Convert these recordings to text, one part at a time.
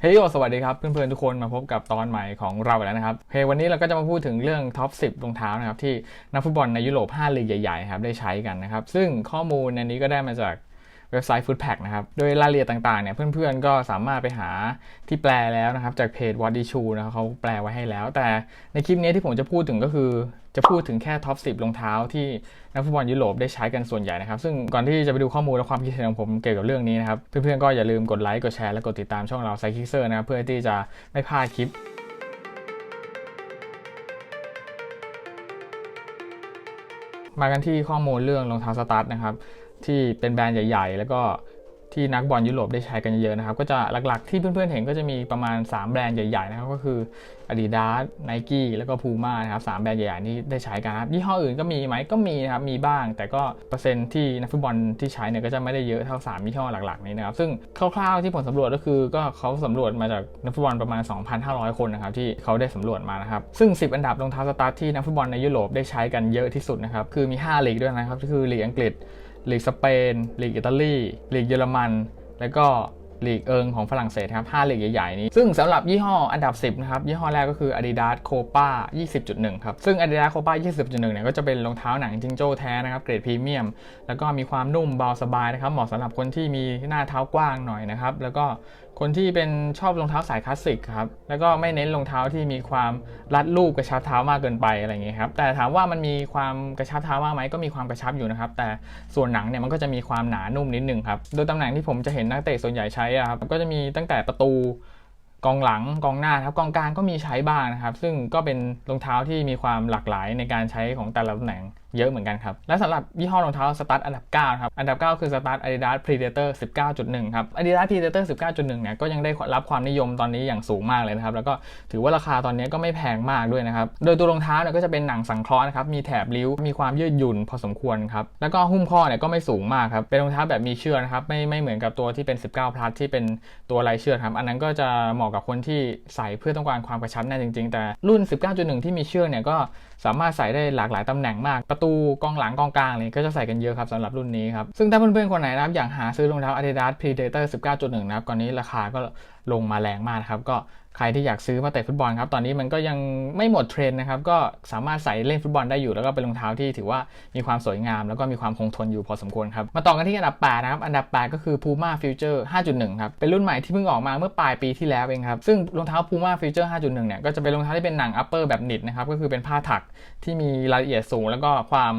เฮ้ยโยสวัสดีครับเพื่อนๆทุกคนมาพบกับตอนใหม่ของเราอีกแล้วนะครับโอเควันนี้เราก็จะมาพูดถึงเรื่องท็อป 10รองเท้านะครับที่นักฟุตบอลในยุโรป 5 ลีกใหญ่ๆครับได้ใช้กันนะครับ ซึ่งข้อมูลในนี้ก็ได้มาจากเว็บไซต์ Footpack นะครับ โดยรายละเอียดต่างๆเนี่ยเพื่อนๆก็สามารถไปหาที่แปลแล้วนะครับ จากเพจ What is Shoe นะครับเขาแปลไว้ให้แล้ว แต่ในคลิปนี้ที่ผมจะพูดถึงก็คือ จะพูดถึงแค่ท็อป 10รองเท้าที่นักฟุตบอลยุโรปได้ใช้กันส่วนใหญ่นะครับ ซึ่งก่อนที่จะไปดูข้อมูลและความคิดเห็นของผมเกี่ยวกับเรื่องนี้นะครับ เพื่อนๆก็อย่าลืมกดไลค์ กดแชร์ และกดติดตามช่องเราไซคิเซอร์นะครับเพื่อที่จะไม่พลาดคลิปมากันที่ข้อมูลเรื่องรองเท้าสตาร์ทนะครับที่เป็นแบรนด์ใหญ่ ๆ แล้วก็ ที่นักบอลยุโรปได้ใช้กันเยอะๆนะครับ ก็จะหลักๆที่เพื่อนๆเห็นก็จะมีประมาณ 3 แบรนด์ใหญ่ๆนะครับ ก็คือ Adidas Nike แล้วก็ Puma นะครับสามแบรนด์ใหญ่ๆที่ได้ใช้กันครับยี่ห้ออื่นก็มีไหมก็มีนะครับมีบ้าง แต่ก็เปอร์เซ็นต์ที่นักฟุตบอลที่ใช้เนี่ยก็จะไม่ได้เยอะเท่า3ยี่ห้อหลักๆนี้นะครับซึ่งคร่าวๆที่ผมสำรวจก็คือก็เขาสำรวจมาจากนักฟุตบอลประมาณ 2,500 คนนะครับที่เขาได้สำรวจมานะครับซึ่ง 10 อันดับรองเท้าสตาร์ทที่นักฟุตบอลในยุโรปได้ใช้กันเยอะที่สุดนะครับคือมี 5ลีกด้วยนะครับก็คือลีกอังกฤษ ลีกสเปนลีกอิตาลีลีกเยอรมัน แล้วก็ลีกเอิงของฝรั่งเศสครับ5ลีกใหญ่ๆนี้ ซึ่งสำหรับยี่ห้ออันดับ 10 นะครับ ยี่ห้อแรกก็คือ Adidas Copa 20.1 ครับ ซึ่ง Adidas Copa 20.1 เนี่ยก็จะเป็นรองเท้าหนังจิงโจ้แท้นะครับ เกรดพรีเมียม แล้วก็มีความนุ่มเบาสบายนะครับ เหมาะสำหรับคนที่มีหน้าเท้ากว้างหน่อยนะครับ แล้วก็ คนที่เป็นชอบรองเท้าสายคลาสสิกครับแล้วก็ไม่เน้นรองเท้าที่มีความรัดรูปกระชับเท้ามากเกินไปอะไรอย่างเงี้ยครับแต่ถามว่ามันมีความกระชับเท้ามากไหมก็มีความกระชับอยู่นะครับแต่ส่วนหนังเนี่ยมันก็จะมีความหนานุ่มนิดนึงครับโดยตำแหน่งที่ผมจะเห็นนักเตะส่วนใหญ่ใช้อะครับก็จะมีตั้งแต่ประตูกองหลังกองหน้าครับกองกลางก็มีใช้บ้างนะครับ ซึ่งก็เป็นรองเท้าที่มีความหลากหลายในการใช้ของแต่ละตำแหน่งเยอะเหมือนกันครับ และสำหรับยี่ห้อรองเท้าสตาร์ทอันดับ 9 ครับ อันดับ 9 คือสตาร์ท Adidas Predator 19.1 ครับ Adidas Predator 19.1 เนี่ยก็ยังได้รับความนิยมตอนนี้อย่างสูงมากเลยนะครับ แล้วก็ถือว่าราคาตอนนี้ก็ไม่แพงมากด้วยนะครับ โดยตัวรองเท้าเนี่ยก็จะเป็นหนังสังเคราะห์นะครับ มีแถบริ้ว มีความยืดหยุ่นพอสมควรครับ แล้วก็หุ้มข้อเนี่ยก็ไม่สูงมากครับ เป็นรองเท้าแบบมีเชือกนะครับ ไม่ไม่เหมือนกับตัวที่เป็น 19 พลัสที่เป็นตัวลายเชือกครับ อันนั้นก็จะเหมาะกับคนที่ใส่เพื่อต้องการความกระชับแน่จริง ๆ แต่รุ่น 19.1 ที่มีเชือกเนี่ยก็สามารถใส่ได้หลากหลายตำแหน่งมาก ประตูกองหลังกองกลางเลยก็จะใส่กันเยอะครับสำหรับรุ่นนี้ครับ ซึ่งถ้าเพื่อนๆคนไหนนะครับอยากหาซื้อรองเท้า Adidas Predator 19.1นะครับตอนนี้ราคาก็ ลงมาแรงมากนะครับ ก็ใครที่อยากซื้อมาเตะฟุตบอลครับ ตอนนี้มันก็ยังไม่หมดเทรนด์นะครับ ก็สามารถใส่เล่นฟุตบอลได้อยู่ แล้วก็เป็นรองเท้าที่ถือว่ามีความสวยงาม แล้วก็มีความคงทนอยู่พอสมควรครับ มาต่อกันที่อันดับ 8 นะครับ อันดับ 8 ก็คือ Puma Future 5.1 ครับ เป็นรุ่นใหม่ที่เพิ่งออกมาเมื่อปลายปีที่แล้วเองครับ ซึ่งรองเท้า Puma Future 5.1 เนี่ย ก็จะเป็นรองเท้าที่เป็นหนัง upper แบบนิดนะครับ ก็คือเป็นผ้าถักที่มีรายละเอียดสูง แล้วก็ความ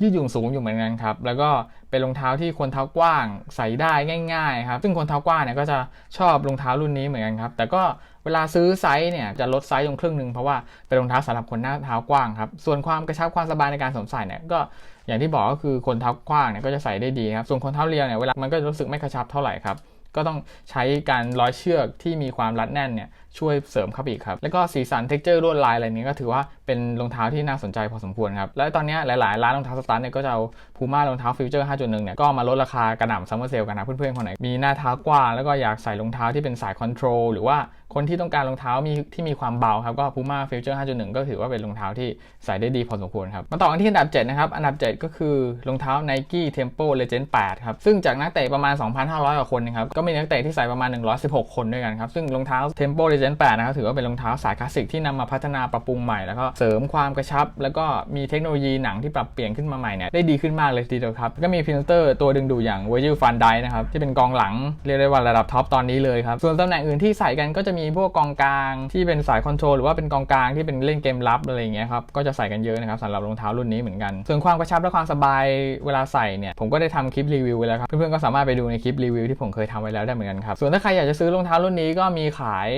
ยืดหยุ่นสูงอยู่เหมือนกันครับ แล้วก็เป็นรองเท้าที่คนเท้ากว้างใส่ได้ง่ายๆครับ ซึ่งคนเท้ากว้างเนี่ยก็จะชอบรองเท้ารุ่นนี้เหมือนกันครับ แต่ก็เวลาซื้อไซส์เนี่ยจะลดไซส์ลงครึ่งหนึ่งเพราะว่าเป็นรองเท้าสำหรับคนหน้าเท้ากว้างครับ ส่วนความกระชับความสบายในการสวมใส่เนี่ยก็อย่างที่บอกก็คือคนเท้ากว้างเนี่ยก็จะใส่ได้ดีครับ ส่วนคนเท้าเรียวเนี่ยเวลามันก็จะรู้สึกไม่กระชับเท่าไหร่ครับ ก็ต้องใช้การร้อยเชือกที่มีความรัดแน่นเนี่ยช่วยเสริมเข้าไปอีกครับ แล้วก็สีสันเท็กเจอร์ลวดลายอะไรนี้ก็ถือว่าเป็นรองเท้าที่น่าสนใจพอสมควรครับ และตอนนี้หลาย ๆ ร้านรองเท้าสตาร์ทเนี่ยก็จะเอาพูม่ารองเท้าฟิวเจอร์ 5.1 เนี่ยก็มาลดราคากระหน่ำซัมเมอร์เซลกันนะเพื่อน ๆ คนไหนมีหน้าเท้ากว้างแล้วก็อยากใส่รองเท้าที่เป็นสายคอนโทรลหรือว่า คนที่ต้องการรองเท้ามีที่มีความเบาครับก็ Puma Future 5.1 ก็ถือว่าเป็นรองเท้าที่ใส่ได้ดีพอสมควรครับมาต่อกันที่อันดับ 7 นะครับ อันดับ 7 ก็คือรองเท้า Nike Tempo Legend 8 ครับ ซึ่งจากนักเตะประมาณ 2,500 กว่าคนนะครับ ก็มีนักเตะที่ใส่ประมาณ 116 คนด้วยกันครับ ซึ่งรองเท้า Tempo Legend 8 นะครับ ถือว่าเป็นรองเท้าสายคลาสสิกที่นำมาพัฒนาปรับปรุงใหม่ แล้วก็เสริมความกระชับ แล้วก็มีเทคโนโลยีหนังที่ปรับเปลี่ยนขึ้นมาใหม่เนี่ยได้ดีขึ้นมากเลยทีเดียวครับก็มีพิลเตอร์ตัวดึงดูดอย่าง Virgil van Dijk นะครับที่เป็นกองหลังเรียกได้ว่าระดับท็อปตอนนี้เลยครับส่วนตำแหน่งอื่นที่ใส่กันก็จะมีีพวกกองกลางที่เป็นสายคอนโทรลหรือว่าเป็นกองกลางที่เป็นเล่นเกมลับอะไรอย่างเงี้ยครับก็จะใส่กันเยอะนะครับสำหรับรองเท้ารุ่นนี้เหมือนกัน ส่วนความกระชับและความสบายเวลาใส่เนี่ยผมก็ได้ทำคลิปรีวิวไว้แล้วครับเพื่อนๆก็สามารถไปดูในคลิปรีวิวที่ผมเคยทำไว้แล้วได้เหมือนกันครับส่วนถ้าใครอยากจะซื้อรองเท้ารุ่นนี้ก็มีขาย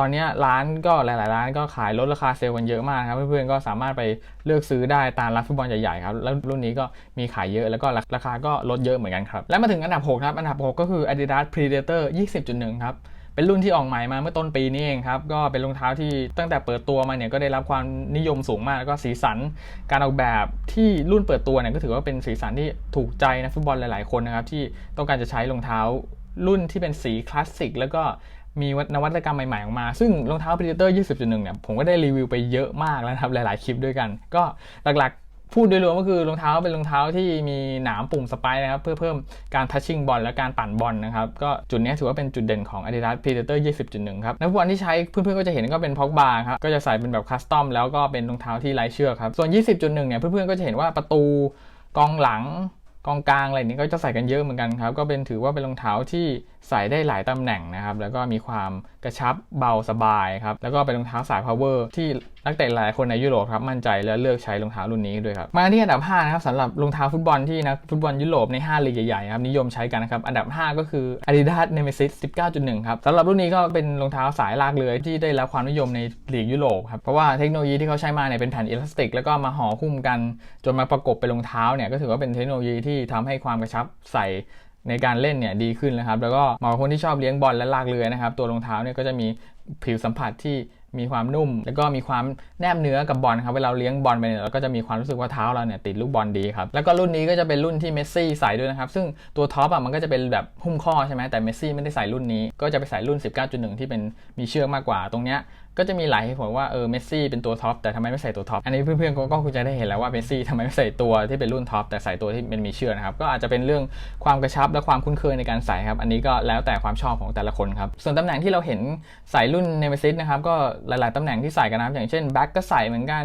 ตอนนี้ร้านก็หลาย ๆ ร้านก็ขายลดราคาเซลล์กันเยอะมากครับเพื่อนๆก็สามารถไปเลือกซื้อได้ตามร้านฟุตบอลใหญ่ ๆ ครับ แล้วรุ่นนี้ก็มีขายเยอะแล้วก็ราคาก็ลดเยอะเหมือนกันครับ และมาถึงอันดับ 6 ครับ อันดับ 6 ก็คือ Adidas Predator 20.1 ครับ เป็นรุ่นที่ออกใหม่มาเมื่อต้นปีนี้เองครับ ก็เป็นรองเท้าที่ตั้งแต่เปิดตัวมาเนี่ยก็ได้รับความนิยมสูงมาก แล้วก็สีสันการออกแบบที่รุ่นเปิดตัวเนี่ยก็ถือว่าเป็นสีสันที่ถูกใจนะฟุตบอลหลาย ๆ คนนะครับที่ต้องการจะใช้รองเท้ารุ่นที่เป็นสีคลาสสิกแล้วก็มีนวัตกรรมใหม่ๆออกมา ซึ่งรองเท้า Predator 20.1 เนี่ย ผมก็ได้รีวิวไปเยอะมากแล้วครับ หลายๆ คลิปด้วยกัน ก็หลักๆ พูดโดยรวมก็คือรองเท้าเป็นรองเท้าที่มีหนามปุ่มสไปค์นะครับ เพื่อเพิ่มการทัชชิ่งบอลและการปั่นบอลนะครับ ก็จุดนี้ถือว่าเป็นจุดเด่นของ Adidas Predator 20.1 ครับนักบอลที่ใช้เพื่อนๆก็จะเห็นก็เป็นพ็อกบาครับก็จะใส่เป็นแบบคัสตอมแล้วก็เป็นรองเท้าที่ไร้เชือกครับส่วน 20.1 เนี่ยเพื่อนๆก็จะเห็นว่าประตูกองหลังกองกลางอะไรนี้ก็จะใส่กันเยอะเหมือนกันครับ ก็เป็นถือว่าเป็นรองเท้าที่ใส่ได้หลายตำแหน่งนะครับ แล้วก็มีความกระชับเบาสบายครับ แล้วก็เป็นรองเท้าสาย power ที่นักเตะหลายคนในยุโรปครับมั่นใจและเลือกใช้รองเท้ารุ่นนี้ด้วยครับ มาที่อันดับ5นะครับสำหรับรองเท้าฟุตบอลที่นักฟุตบอลยุโรปใน5ลีกใหญ่ๆครับนิยมใช้กันนะครับ อันดับ 5 ก็คือ Adidas Nemesis 19.1 ครับสำหรับรุ่นนี้ก็เป็นรองเท้าสายลากเลื้อยที่ได้รับความนิยมในลีกยุโรปครับเพราะว่าเทคโนโลยีที่เขาใช้มาเนี่ยเป็นแผ่นอิลาสติก แล้วก็มาห่อหุ้มกัน จนมาประกบเป็นรองเท้าเนี่ยก็ถือว่าเป็นเทคโนโลยีที่ทำให้ความกระชับใส่ ในการเล่นเนี่ยดีขึ้นนะครับ แล้วก็เหมาะกับคนที่ชอบเลี้ยงบอลและลากเรือนะครับ ตัวรองเท้าเนี่ยก็จะมีผิวสัมผัสที่ มีความนุ่ม แล้วก็มีความแนบเนื้อกับบอลครับเวลาเลี้ยงบอลไปเนี่ยเราก็จะมีความรู้สึกว่าเท้าเราเนี่ยติดลูกบอลดีครับแล้วก็รุ่นนี้ก็จะเป็นรุ่นที่เมสซี่ใส่ด้วยนะครับซึ่งตัวท็อปอะมันก็จะเป็นแบบหุ้มข้อใช่ไหมแต่เมสซี่ไม่ได้ใส่รุ่นนี้ ก็จะไปใส่รุ่น 19.1 ที่เป็นมีเชือกมากกว่าตรงเนี้ยก็จะมีหลายเหตุผลว่าเออเมสซี่เป็นตัวท็อปแต่ทำไมไม่ใส่ตัวท็อปอันนี้เพื่อนๆก็คงจะได้เห็นแล้วว่าเมสซี่ทำไมไม่ใส่ตัวที่เป็นรุ่นท็อปแต่ใส่ตัวที่เป็นมีเชือกนะครับก็อาจจะเป็นเรื่องความกระชับและความคุ้นเคยในการใส่ครับอันนี้ก็แล้วแต่ความชอบของแต่ละคนครับส่วนตำแหน่งที่เราเห็นใส่รุ่นเนเมซิสนะครับก็หลาย ๆ ตำแหน่งที่ใส่กันนะครับอย่างเช่นแบ็กก็ใส่เหมือนกัน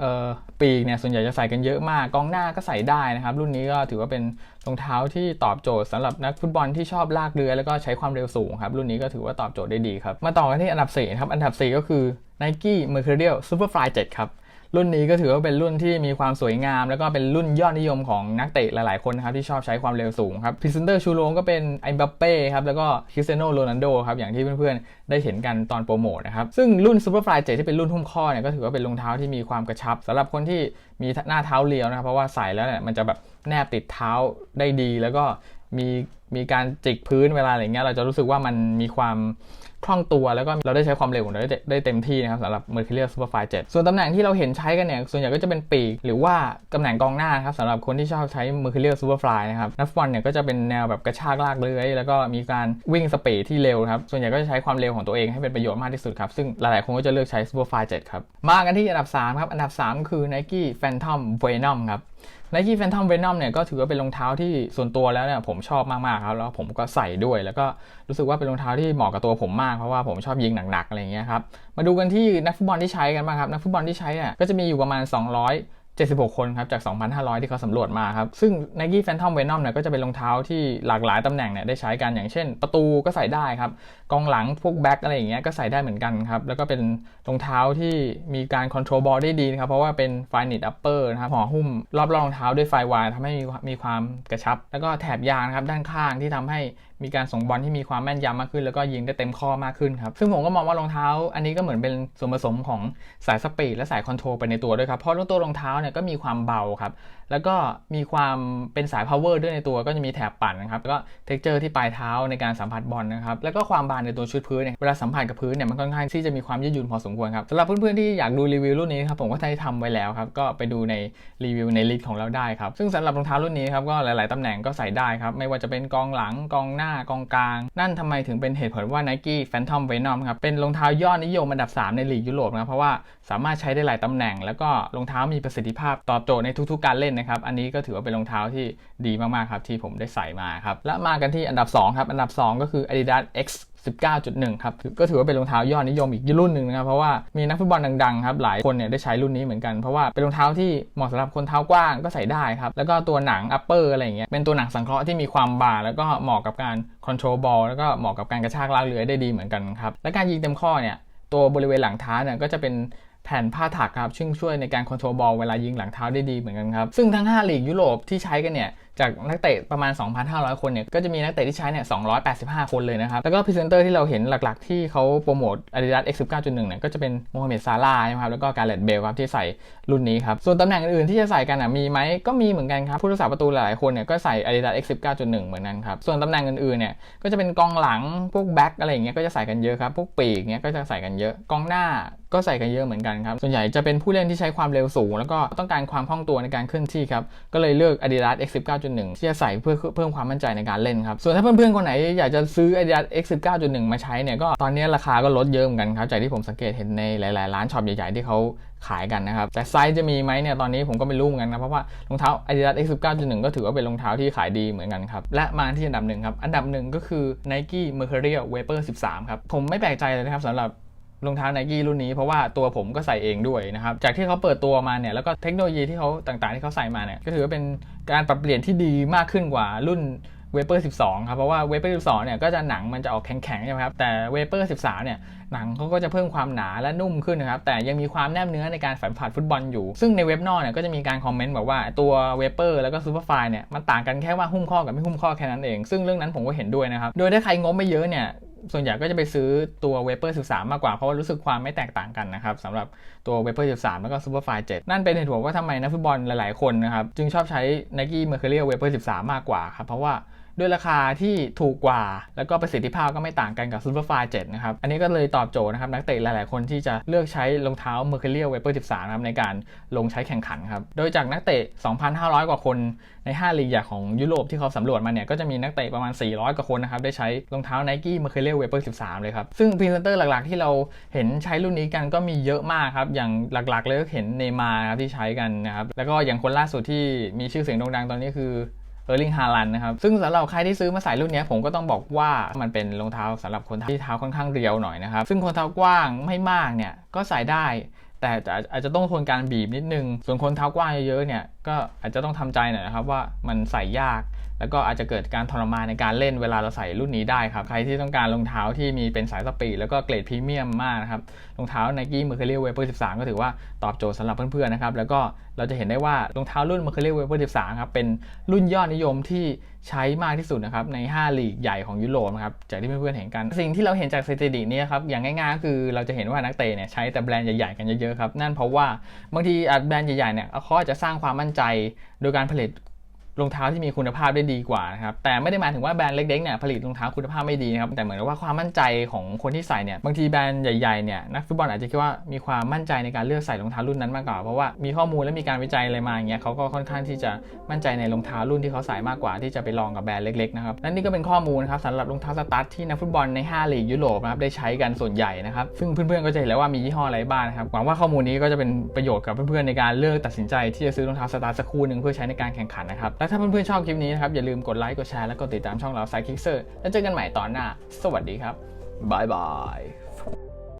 เอ่อปีกเนี่ยส่วนใหญ่จะใส่กันเยอะมากกองหน้าก็ใส่ได้นะครับ รุ่นนี้ก็ถือว่าเป็นรองเท้าที่ตอบโจทย์สำหรับนักฟุตบอลที่ชอบลากเรือแล้วก็ใช้ความเร็วสูงครับ รุ่นนี้ก็ถือว่าตอบโจทย์ได้ดีครับ มาต่อกันที่อันดับ4ครับอันดับ 4 ก็คือ Nike Mercurial Superfly 7 ครับ รุ่นนี้ก็ถือว่าเป็นรุ่นที่มีความสวยงาม แล้วก็เป็นรุ่นยอดนิยมของนักเตะหลาย ๆ คนนะครับที่ชอบใช้ความเร็วสูงครับพรีเซนเตอร์ชูโรงก็เป็นไอบัปเป้ครับแล้วก็คริสเตียโนโรนัลโดครับอย่างที่เพื่อน ๆ ได้เห็นกันตอนโปรโมทนะครับซึ่งรุ่น Superfly 7ที่เป็นรุ่นหุ้มข้อเนี่ยก็ถือว่าเป็นรองเท้าที่มีความกระชับสำหรับคนที่มีหน้าเท้าเรียวนะครับเพราะว่าใส่แล้วเนี่ยมันจะแบบแนบติดเท้าได้ดี แล้วก็มีมีการจิกพื้นเวลาอะไรเงี้ยเราจะรู้สึกว่ามันมีความ คล่องตัวแล้วก็เราได้ใช้ความเร็วของเราได้เต็มที่นะครับสำหรับ Mercurial Superfly 7 ส่วนตำแหน่งที่เราเห็นใช้กันเนี่ยส่วนใหญ่ก็จะเป็นปีก หรือว่าตำแหน่งกองหน้าครับสำหรับคนที่ชอบใช้ Mercurial Superfly นะครับนักบอลเนี่ยก็จะเป็นแนวแบบกระชากลากเลื้อยแล้วก็มีการวิ่งสปีดที่เร็วครับส่วนใหญ่ก็จะใช้ความเร็วของตัวเองให้เป็นประโยชน์มากที่สุดครับซึ่งหลายๆคนก็จะเลือกใช้ Superfly 7 ครับมากันที่อันดับ3ครับอันดับ 3 คือ Nike Phantom Venom ครับ Nike Phantom Venom เนี่ยก็ถือว่าเป็นรองเท้าที่ส่วนตัวแล้วเนี่ยผมชอบมากๆครับแล้วผมก็ใส่ด้วย แล้วก็รู้สึกว่าเป็นรองเท้าที่เหมาะกับตัวผมมากเพราะว่าผมชอบยิงหนักๆอะไรเงี้ยครับมาดูกันที่นักฟุตบอลที่ใช้กันบ้างครับนักฟุตบอลที่ใช้อะก็จะมีอยู่ประมาณ 200 76 คนครับจาก 2,500 ที่เขาสำรวจมาครับ ซึ่ง Nike Phantom Venom เนี่ยก็จะเป็นรองเท้าที่หลากหลายตำแหน่งเนี่ยได้ใช้กันอย่างเช่น ประตูก็ใส่ได้ครับ กองหลังพวกแบ็คอะไรอย่างเงี้ยก็ใส่ได้เหมือนกันครับ แล้วก็เป็นรองเท้าที่มีการคอนโทรลบอลได้ดีครับ เพราะว่าเป็นไฟนิตอัปเปอร์นะครับห่อหุ้มรอบรองเท้าด้วยไฟวายทำให้มีมีความกระชับ แล้วก็แถบยางครับด้านข้างที่ทำให้มีการส่งบอลที่มีความแม่นยำมากขึ้น แล้วก็ยิงได้เต็มข้อมากขึ้นครับ ซึ่งผมก็มองว่ารองเท้า อันนี้ก็เหมือนเป็นส่วนผสมของสายสปีดและสายคอนโทรลไปในตัวด้วยครับ เพราะตัวรองเท้าเนี่ยก็มีความเบาครับ แล้วก็มีความเป็นสาย power ด้วยในตัวก็จะมีแถบปั่นนะครับแล้วก็เท็กเจอร์ที่ปลายเท้าในการสัมผัสบอลนะครับแล้วก็ความบางในตัวชุดพื้นเนี่ยเวลาสัมผัสกับพื้นเนี่ยมันค่อนข้างที่จะมีความยืดหยุ่นพอสมควรครับสำหรับเพื่อนๆที่อยากดูรีวิวรุ่นนี้ครับผมก็ได้ทำไว้แล้วครับก็ไปดูในรีวิวในลิสต์ของเราได้ครับซึ่งสำหรับรองเท้ารุ่นนี้ครับก็หลาย ๆตำแหน่งก็ใส่ได้ครับไม่ว่าจะเป็นกองหลังกองหน้ากองกลาง นั่นทำไมถึงเป็นเหตุผลว่า Nike Phantom Venom ครับเป็นรองเท้ายอดนิยมอันดับ 3 ในลีกยุโรปนะเพราะว่าสามารถใช้ได้หลายตำแหน่ง แล้วก็รองเท้ามีประสิทธิภาพตอบโจทย์ในทุก ๆ การเล่นนะครับ อันนี้ก็ถือว่าเป็นรองเท้าที่ดีมากๆครับที่ผมได้ใส่มาครับและมากันที่อันดับ 2 ครับ อันดับ 2 ก็คือ Adidas X 19.1 ครับ ก็ถือว่าเป็นรองเท้ายอดนิยมอีกรุ่นหนึ่งนะครับ เพราะว่ามีนักฟุตบอลดังๆ ครับ หลายคนเนี่ยได้ใช้รุ่นนี้เหมือนกัน เพราะว่าเป็นรองเท้าที่เหมาะสำหรับคนเท้ากว้างก็ใส่ได้ครับ แล้วก็ตัวหนังอัปเปอร์อะไรอย่างเงี้ย เป็นตัวหนังสังเคราะห์ที่มีความบางแล้วก็เหมาะกับการคอนโทรลบอลแล้วก็เหมาะกับการกระชากลากเรือได้ดีเหมือนกันครับ และการยิงเต็มข้อเนี่ยตัวบริเวณหลังเท้าเนี่ยก็จะเป็น แผ่นผ้าถักครับซึ่งช่วยในการคอนโทรลบอลเวลายิงหลังเท้าได้ดีเหมือนกันครับซึ่งทั้ง 5 ลีกยุโรปที่ใช้กันเนี่ย จากนักเตะประมาณ 2,500 คนเนี่ย ก็จะมีนักเตะที่ใช้เนี่ย 285 คนเลยนะครับ แล้วก็พรีเซนเตอร์ที่เราเห็นหลักๆ ที่เขาโปรโมท Adidas X 19.1เนี่ย ก็จะเป็นโมฮัมเหม็ดซาลาใช่ไหมครับ แล้วก็การเลตเบลครับ ที่ใส่รุ่นนี้ครับ ส่วนตำแหน่งอื่นๆที่จะใส่กันอะ มีไหมก็มีเหมือนกันครับ ผู้รักษาประตูหลายๆคนเนี่ย ก็ใส่ Adidas X 19.1เหมือนกันครับ ส่วนตำแหน่งอื่นๆเนี่ย ก็จะเป็นกองหลัง พวกแบ็คอะไรอย่างเงี้ย ก็จะใส่กันเยอะครับ พวกปีกเงี้ยก็จะใส่กันเยอะ กองหน้าก็ใส่กันเยอะเหมือนกันครับ ส่วนใหญ่จะเป็นผู้เล่นที่ใช้ความเร็วสูง แล้วก็ต้องการความคล่องตัวในการเคลื่อนที่ครับ ก็เลยเลือก Adidas X 19.1 9.1 ที่จะใส่เพื่อเพิ่มความมั่นใจในการเล่นครับ ส่วนถ้าเพื่อนๆ คนไหนอยากจะซื้อ Adidas X 19.1 มาใช้เนี่ยก็ตอนนี้ราคาก็ลดเยอะเหมือนกันครับจากที่ผมสังเกตเห็นในหลายๆ ร้านช็อปใหญ่ๆ ที่เขาขายกันนะครับ แต่ไซส์จะมีไหมเนี่ยตอนนี้ผมก็ไม่รู้เหมือนกันนะ เพราะว่ารองเท้า Adidas X 19.1 ก็ถือว่าเป็นรองเท้าที่ขายดีเหมือนกันครับ และมาที่อันดับหนึ่งครับอันดับหนึ่งก็คือ Nike Mercurial Vapor 13 ครับผมไม่แปลกใจเลยนะครับสำหรับ รองเท้าไนกี้รุ่นนี้เพราะว่าตัวผมก็ใส่เองด้วยนะครับ จากที่เขาเปิดตัวมาเนี่ยแล้วก็เทคโนโลยีที่เขาต่างๆ ที่เขาใส่มาเนี่ยก็ถือว่าเป็นการปรับเปลี่ยนที่ดีมากขึ้นกว่ารุ่น Vapor 12 ครับ เพราะว่า Vapor 12 เนี่ยก็จะหนังมันจะออกแข็งๆใช่ไหมครับ แต่ Vapor 13 เนี่ยหนังเขาก็จะเพิ่มความหนาและนุ่มขึ้นนะครับ แต่ยังมีความแนบเนื้อในการสัมผัสฟุตบอลอยู่ ซึ่งในเว็บนอกเนี่ยก็จะมีการคอมเมนต์บอกว่าตัว Vapor แล้วก็ Superfly เนี่ยมันต่างกันแค่ว่าหุ้มข้อกับไม่หุ้มข้อแค่นั้นเอง ซึ่งเรื่องนั้นผมก็เห็นด้วยนะครับ โดยถ้าใครงบไม่เยอะเนี่ย ส่วนใหญ่ก็จะไปซื้อตัว Vapor 13 มากกว่า เพราะว่ารู้สึกความไม่แตกต่างกันนะครับสำหรับตัว Vapor 13 แล้วก็ Superfly 7นั่นเป็นเหตุผลว่าทำไมนักฟุตบอลหลาย ๆ คนนะครับจึงชอบใช้ Nike Mercurial Vapor 13 มากกว่าครับเพราะว่า ด้วยราคาที่ถูกกว่า แล้วก็ประสิทธิภาพก็ไม่ต่างกันกับ Superfly 7 นะครับ อันนี้ก็เลยตอบโจทย์นะครับนักเตะหลาย ๆ คนที่จะเลือกใช้รองเท้า Mercurial Vapor 13นะครับในการลงใช้แข่งขันครับ โดยจากนักเตะ 2,500 กว่าคนใน 5 ลีกใหญ่ของยุโรปที่เขาสำรวจมาเนี่ยก็จะมีนักเตะประมาณ 400 กว่าคนนะครับได้ใช้รองเท้า Nike Mercurial Vapor 13 เลยครับซึ่งพรีเซนเตอร์หลัก ๆ ที่เราเห็นใช้รุ่นนี้กันก็มีเยอะมากครับอย่างหลัก ๆ เลยก็เห็นเนมาร์ครับที่ใช้กันนะครับแล้วก็อย่างคนล่าสุดที่มีชื่อเสียงโด่งดังตอนนี้คือ เออร์ลิงฮาลันนะครับ ซึ่งสำหรับใครที่ซื้อมาใส่รุ่นนี้ผมก็ต้องบอกว่ามันเป็นรองเท้าสำหรับคนที่เท้าค่อนข้างเรียวหน่อยนะครับ ซึ่งคนเท้ากว้างไม่มากเนี่ยก็ใส่ได้ แต่อาจจะต้องทนการบีบนิดนึง ส่วนคนเท้ากว้างเยอะๆเนี่ย ก็อาจจะต้องทำใจหน่อยนะครับว่ามันใส่ยาก แล้วก็อาจจะเกิดการทรมานในการเล่นเวลาเราใส่รุ่นนี้ได้ครับ ใครที่ต้องการรองเท้าที่มีเป็นสายสปีดแล้วก็เกรดพรีเมียมมากนะครับรองเท้า Nike Mercurial Vapor 13 ก็ถือว่าตอบโจทย์สำหรับเพื่อนๆนะครับแล้วก็เราจะเห็นได้ว่ารองเท้ารุ่น Mercurial Vapor 13 ครับเป็นรุ่นยอดนิยมที่ใช้มากที่สุดนะครับใน 5 ลีกใหญ่ของยุโรปครับจากที่เพื่อนๆเห็นกัน สิ่งที่เราเห็นจากสถิตินี้ครับอย่างง่ายๆก็คือเราจะเห็นว่านักเตะเนี่ยใช้แต่แบรนด์ใหญ่ๆกันเยอะๆครับนั่นเพราะว่าบางทีแบรนด์ใหญ่ๆเนี่ยเขาจะสร้างความมั่นใจโดยการผลิต รองเท้าที่มีคุณภาพได้ดีกว่านะครับแต่ไม่ได้หมายถึงว่าแบรนด์เล็กๆเนี่ยผลิตรองเท้าคุณภาพไม่ดีนะครับแต่เหมือนกับว่าความมั่นใจของคนที่ใส่เนี่ยบางทีแบรนด์ใหญ่ๆเนี่ยนักฟุตบอลอาจจะคิดว่ามีความมั่นใจในการเลือกใส่รองเท้ารุ่นนั้นมากกว่าเพราะว่ามีข้อมูลและมีการวิจัยอะไรมาอย่างเงี้ยเขาก็ค่อนข้างที่จะมั่นใจในรองเท้ารุ่นที่เขาใส่มากกว่าที่จะไปลองกับแบรนด์เล็กๆนะครับและนี่ก็เป็นข้อมูลครับสำหรับรองเท้าสตาร์ทที่นักฟุตบอลใน 5 ลีกยุโรปนะครับได้ใช้กันส่วนใหญ่นะครับซึ่งเพื่อนๆก็จะเห็นแล้วว่ามียี่ห้ออะไรบ้างนะครับหวังว่าข้อมูลนี้ก็จะเป็นประโยชน์กับเพื่อนๆในการเลือกตัดสินใจที่จะซื้อรองเท้าสตาร์ทสักคู่หนึ่งเพื่อใช้ในการแข่งขันนะครับและถ้าเพื่อนๆชอบคลิปนี้นะครับ อย่าลืมกดไลค์กดแชร์และกดติดตามช่องเราไซคิกเซอร์แล้วเจอกันใหม่ตอนหน้า สวัสดีครับบายบาย